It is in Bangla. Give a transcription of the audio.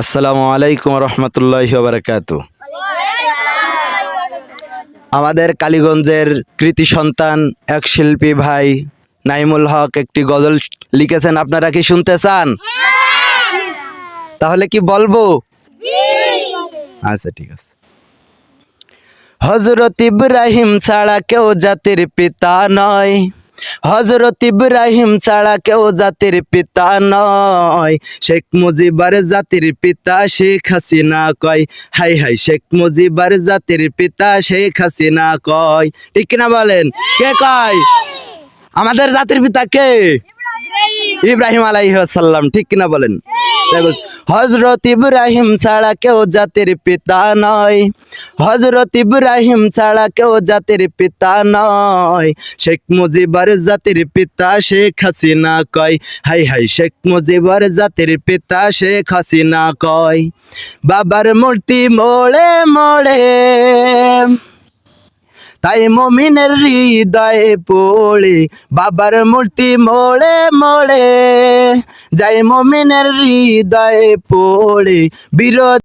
আসসালামু আলাইকুম রহমতুল্লাহ বারকাত আমাদের কালীগঞ্জের কৃতি সন্তান এক শিল্পী ভাই নাইমুল হক একটি গজল লিখেছেন। আপনারা কি শুনতে চান? তাহলে কি বলব? আচ্ছা ঠিক আছে। হজরত ইব্রাহিম ছাড়া কেউ জাতির পিতা নয়। হজরত ইব্রাহিম ছাড়া কেউ জাতির পিতা নয়। শেখ মুজিবার জাতির পিতা শেখ হাসিনা কয়। হাই হাই শেখ মুজিবার জাতির পিতা শেখ হাসিনা কয়। ঠিক কিনা বলেন? কে কয়? আমাদের জাতির পিতা কে? ইব্রাহিম। আলাইসাল্লাম ঠিক কিনা বলেন? হজরত ইব্রাহিম ছাড়া কেউ জাতির পিতা নয়। হজরত ইব্রাহিম ছাড়া কেউ জাতির পিতা নয়। শেখ মুজিবার জাতির পিতা শেখ হাসিনা কয়। হাই হাই, শেখ মুজিবার জাতির পিতা শেখ হাসিনা কয়। বাবার মূর্তি মোড়ে মোড়ে। তাই মমিনের হৃদয়ে পড়ে। বাবার মূর্তি মোড়ে মোড়ে। যাই মমিনের হৃদয়ে পড়ে বিরোধ